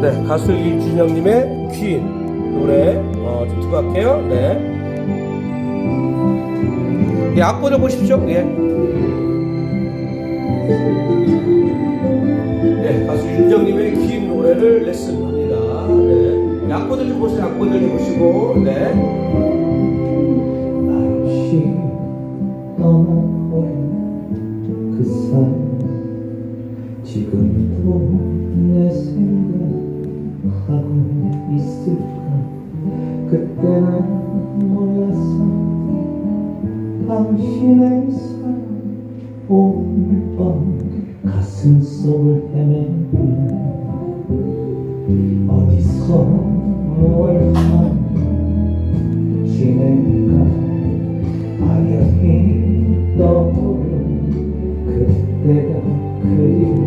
네, 가수 이준영님의 퀸 노래 어, 좀 듣고 갈게요. 네. 예, 악보를 보십시오. 예. 네, 가수 윤정님의 긴 노래를 레슨합니다. 네. 네, 악보들 좀 보세요. 악보들 좀 보시고, 네. 말없이 떠나버린 그 사람 지금 그때는 몰랐어. 당신의 사랑 오늘 밤 가슴 속을 헤매는 어디서 뭘 하며 지낼까? 아련히 떠오른 그때가 그리워.